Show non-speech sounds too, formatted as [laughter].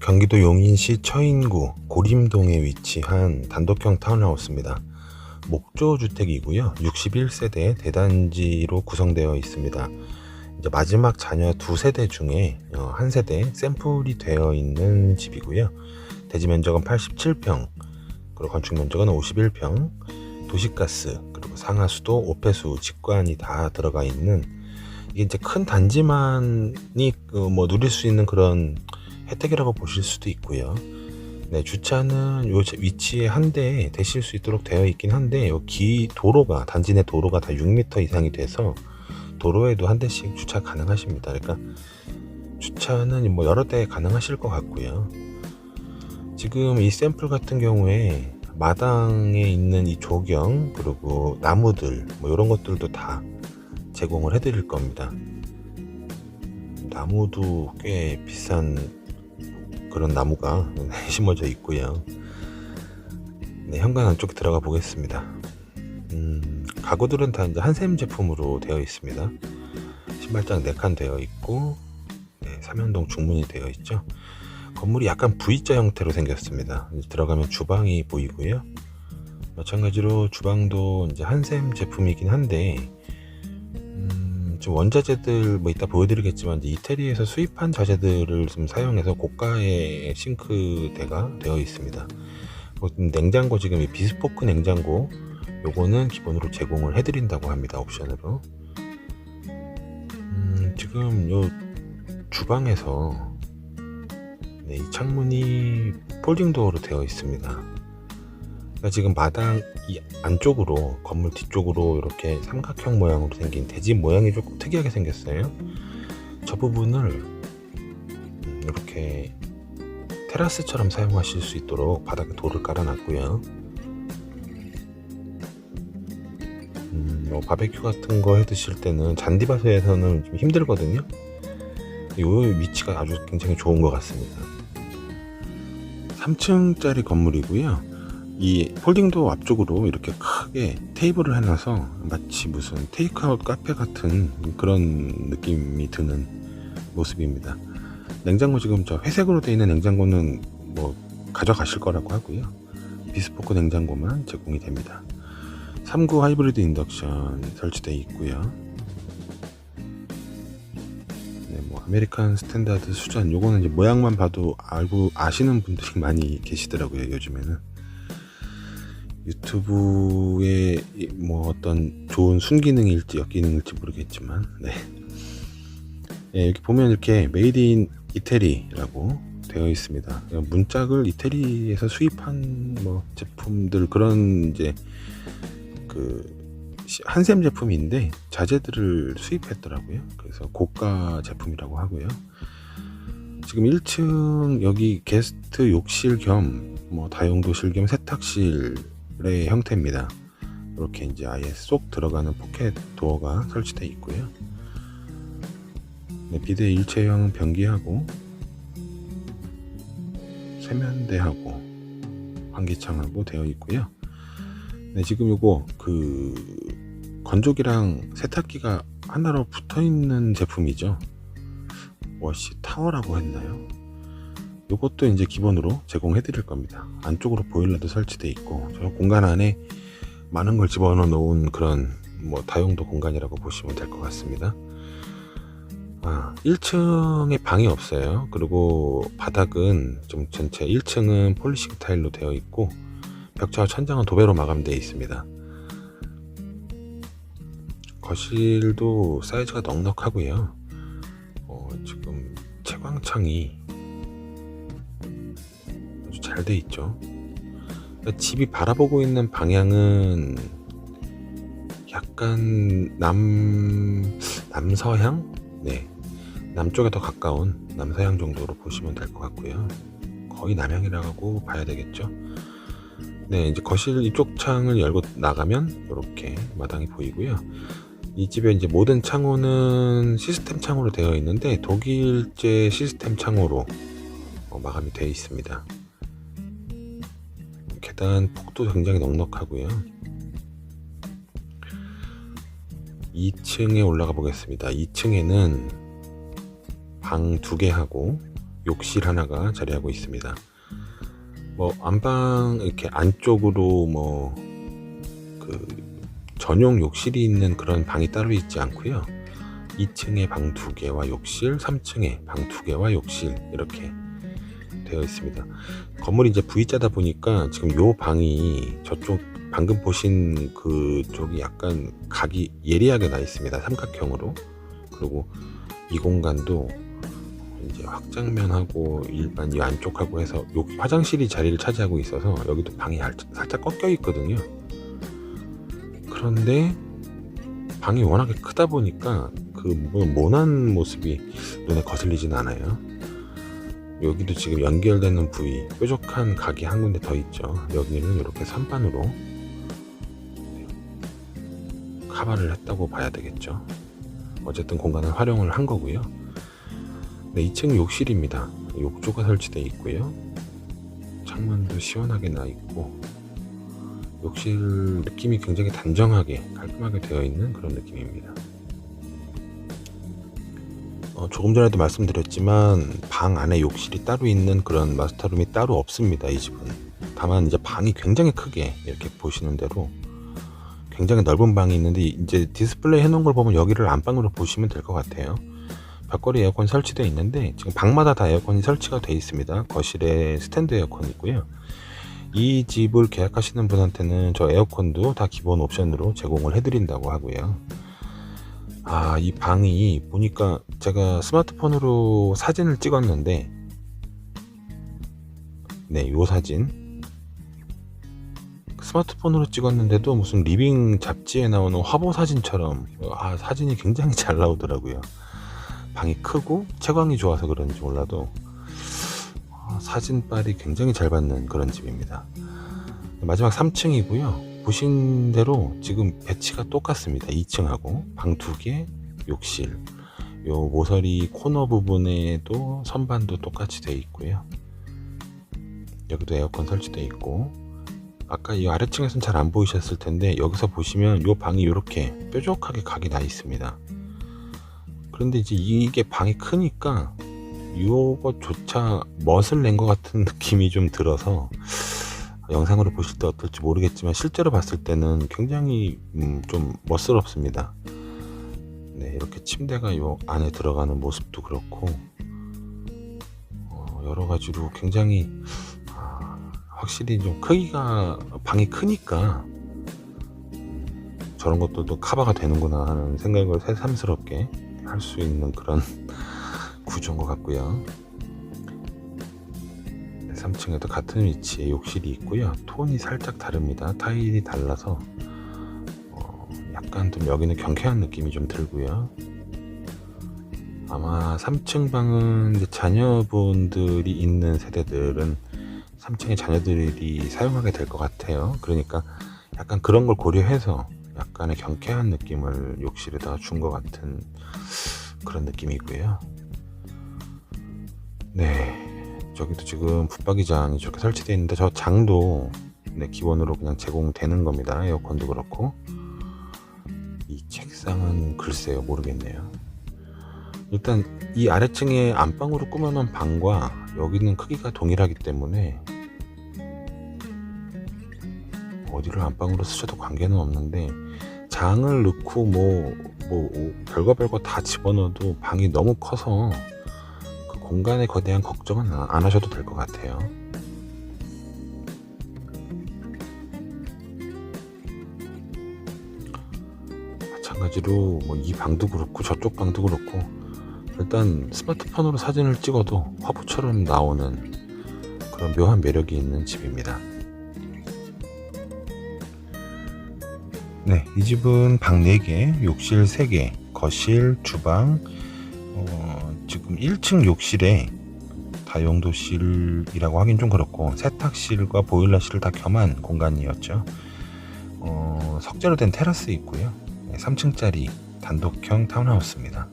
경기도 용인시 처인구 고림동에 위치한 단독형 타운하우스입니다. 목조 주택이고요. 61세대 대단지로 구성되어 있습니다. 이제 마지막 자녀 두 세대 중에 어, 한 세대 샘플이 되어 있는 집이고요. 대지 면적은 87평, 그리고 건축 면적은 51평, 도시가스, 그리고 상하수도, 오폐수, 직관이 다 들어가 있는 이게 이제 큰 단지만이 그 뭐 누릴 수 있는 그런 혜택이라고 보실 수도 있고요. 네, 주차는 요 제- 위치에 한 대에 대실 수 있도록 되어 있긴 한데 여기 도로가 단지 내 도로가 다 6m 이상이 돼서 도로에도 한 대씩 주차 가능하십니다. 그러니까 주차는 뭐 여러 대 가능하실 것 같고요. 지금 이 샘플 같은 경우에 마당에 있는 이 조경 그리고 나무들 뭐 이런 것들도 다 제공을 해드릴 겁니다. 나무도 꽤 비싼 그런 나무가 [laughs] 심어져 있고요. 네, 현관 안쪽에 들어가 보겠습니다. 음, 가구들은 다 이제 한샘 제품으로 되어 있습니다. 신발장 4칸 되어 있고, 네, 삼연동 중문이 되어 있죠. 건물이 약간 V자 형태로 생겼습니다. 들어가면 주방이 보이고요. 마찬가지로 주방도 이제 한샘 제품이긴 한데, 음, 좀 원자재들 뭐 이따 보여드리겠지만 이제 이태리에서 수입한 자재들을 좀 사용해서 고가의 싱크대가 되어 있습니다. 그리고 냉장고 지금 이 비스포크 냉장고 요거는 기본으로 제공을 해드린다고 합니다 옵션으로. 음, 지금 요 주방에서 네, 이 창문이 폴딩 도어로 되어 있습니다. 그러니까 지금 마당 이 안쪽으로 건물 뒤쪽으로 이렇게 삼각형 모양으로 생긴 대지 모양이 조금 특이하게 생겼어요. 저 부분을 음, 이렇게 테라스처럼 사용하실 수 있도록 바닥에 돌을 깔아놨고요. 음, 뭐 바베큐 같은 거 해 드실 때는 잔디밭에서는 좀 힘들거든요. 이 위치가 아주 굉장히 좋은 것 같습니다. 3층짜리 건물이고요. 이 폴딩도 앞쪽으로 이렇게 크게 테이블을 해놔서 마치 무슨 테이크아웃 카페 같은 그런 느낌이 드는 모습입니다. 냉장고 지금 저 회색으로 되어 있는 냉장고는 뭐 가져가실 거라고 하고요. 비스포크 냉장고만 제공이 됩니다. 3구 하이브리드 인덕션 설치되어 있고요. 네, 뭐 아메리칸 스탠다드 수전 요거는 이제 모양만 봐도 알고 아시는 분들이 많이 계시더라고요 요즘에는 유튜브에 이뭐 어떤 좋은 순기능일지 역기능일지 모르겠지만 네. 네, 여기 보면 이렇게 메이드 인 이태리라고 되어 있습니다. 문짝을 이태리에서 수입한 뭐 제품들 그런 이제 그 시- 한샘 제품인데 자재들을 수입했더라고요. 그래서 고가 제품이라고 하고요. 지금 1층 여기 게스트 욕실 겸 뭐 다용도실 겸 세탁실 의 형태입니다. 이렇게 이제 아예 쏙 들어가는 포켓 도어가 설치되어 있고요. 네, 비대 일체형 변기하고 세면대하고 환기창하고 되어 있고요. 네, 지금 요거 그 건조기랑 세탁기가 하나로 붙어 있는 제품이죠. 워시 타워라고 했나요? 요것도 이제 기본으로 제공해 드릴 겁니다. 안쪽으로 보일러도 설치되어 있고 저 공간 안에 많은 걸 집어넣어 놓은 그런 뭐 다용도 공간이라고 보시면 될 것 같습니다. 아, 1층에 방이 없어요. 그리고 바닥은 좀 전체 1층은 폴리싱 타일로 되어 있고 벽체와 천장은 도배로 마감되어 있습니다. 거실도 사이즈가 넉넉하고요. 어, 지금 채광창이 아주 잘 돼 있죠. 그러니까 집이 바라보고 있는 방향은 약간 남 남서향? 네. 남쪽에 더 가까운 남서향 정도로 보시면 될 것 같고요. 거의 남향이라고 봐야 되겠죠. 네, 이제 거실 이쪽 창을 열고 나가면 이렇게 마당이 보이고요. 이 집에 이제 모든 창호는 시스템 창호로 되어 있는데 독일제 시스템 창호로 어, 마감이 되어 있습니다. 계단 폭도 굉장히 넉넉하고요. 2층에 올라가 보겠습니다. 2층에는 방 두 개 하고 욕실 하나가 자리하고 있습니다. 뭐 안방 이렇게 안쪽으로 뭐 그 전용 욕실이 있는 그런 방이 따로 있지 않고요. 2층에 방 두 개와 욕실, 3층에 방 두 개와 욕실 이렇게 되어 있습니다. 건물이 이제 V자다 보니까 지금 요 방이 저쪽 방금 보신 그 쪽이 약간 각이 예리하게 나 있습니다. 삼각형으로. 그리고 이 공간도 이제 확장면하고 일반 이 안쪽하고 해서 요 화장실이 자리를 차지하고 있어서 여기도 방이 살짝 꺾여 있거든요. 그런데 방이 워낙에 크다 보니까 그 모난 모습이 눈에 거슬리진 않아요. 여기도 지금 연결되는 부위 뾰족한 각이 한 군데 더 있죠. 여기는 이렇게 선반으로 카바를 했다고 봐야 되겠죠. 어쨌든 공간을 활용을 한 거고요. 네, 2층 욕실입니다. 욕조가 설치되어 있고요. 창문도 시원하게 나 있고 욕실 느낌이 굉장히 단정하게 깔끔하게 되어 있는 그런 느낌입니다. 어, 조금 전에도 말씀드렸지만 방 안에 욕실이 따로 있는 그런 마스터룸이 따로 없습니다. 이 집은. 다만 이제 방이 굉장히 크게 이렇게 보시는 대로 굉장히 넓은 방이 있는데 이제 디스플레이 해놓은 걸 보면 여기를 안방으로 보시면 될 것 같아요. 벽걸이 에어컨 설치되어 있는데 지금 방마다 다 에어컨이 설치가 되어 있습니다. 거실에 스탠드 에어컨 있고요. 이 집을 계약하시는 분한테는 저 에어컨도 다 기본 옵션으로 제공을 해드린다고 하고요. 아, 이 방이 보니까 제가 스마트폰으로 사진을 찍었는데, 네, 요 사진. 스마트폰으로 찍었는데도 무슨 리빙 잡지에 나오는 화보 사진처럼, 아, 사진이 굉장히 잘 나오더라고요. 방이 크고 채광이 좋아서 그런지 몰라도 사진빨이 굉장히 잘 받는 그런 집입니다. 마지막 3층이고요. 보신 대로 지금 배치가 똑같습니다. 2층하고 방두 개, 욕실. 요 모서리 코너 부분에도 선반도 똑같이 되어 있고요. 여기도 에어컨 설치되어 있고 아까 이 아래층에서는 잘 안 보이셨을 텐데 여기서 보시면 요 방이 이렇게 뾰족하게 각이 나 있습니다. 그런데 이제 이게 방이 크니까 요거조차 멋을 낸 것 같은 [laughs] 느낌이 좀 들어서 영상으로 보실 때 어떨지 모르겠지만 실제로 봤을 때는 굉장히 음, 좀 멋스럽습니다. 네, 이렇게 침대가 요 안에 들어가는 모습도 그렇고 어, 여러 가지로 굉장히 아, 확실히 좀 크기가 방이 크니까 음, 저런 것도 또 카바가 되는구나 하는 생각을 새삼스럽게 할 수 있는 그런 [laughs] 구조인 것 같고요. 3층에도 같은 위치에 욕실이 있고요. 톤이 살짝 다릅니다. 타일이 달라서 어, 약간 좀 여기는 경쾌한 느낌이 좀 들고요. 아마 3층 방은 자녀분들이 있는 세대들은 3층에 자녀들이 사용하게 될 것 같아요. 그러니까 약간 그런 걸 고려해서 약간의 경쾌한 느낌을 욕실에다가 준것 같은 그런 느낌이고요. 네. 저기도 지금 붙박이장이 저렇게 설치되어 있는데 저 장도 네, 기본으로 그냥 제공되는 겁니다. 에어컨도 그렇고. 이 책상은 글쎄요, 모르겠네요. 일단 이 아래층에 안방으로 꾸며놓은 방과 여기는 크기가 동일하기 때문에 어디를 안방으로 쓰셔도 관계는 없는데 장을 넣고 뭐, 뭐, 별거 별거 다 집어넣어도 방이 너무 커서 공간에 거대한 걱정은 안 하셔도 될 것 같아요. 마찬가지로 뭐 이 방도 그렇고 저쪽 방도 그렇고 일단 스마트폰으로 사진을 찍어도 화보처럼 나오는 그런 묘한 매력이 있는 집입니다. 네, 이 집은 방 4개, 욕실 3개, 거실, 주방, 어, 지금 1층 욕실에 다용도실이라고 하긴 좀 그렇고 세탁실과 보일러실을 다 겸한 공간이었죠. 어, 석재로 된 테라스 있고요. 3층짜리 단독형 타운하우스입니다.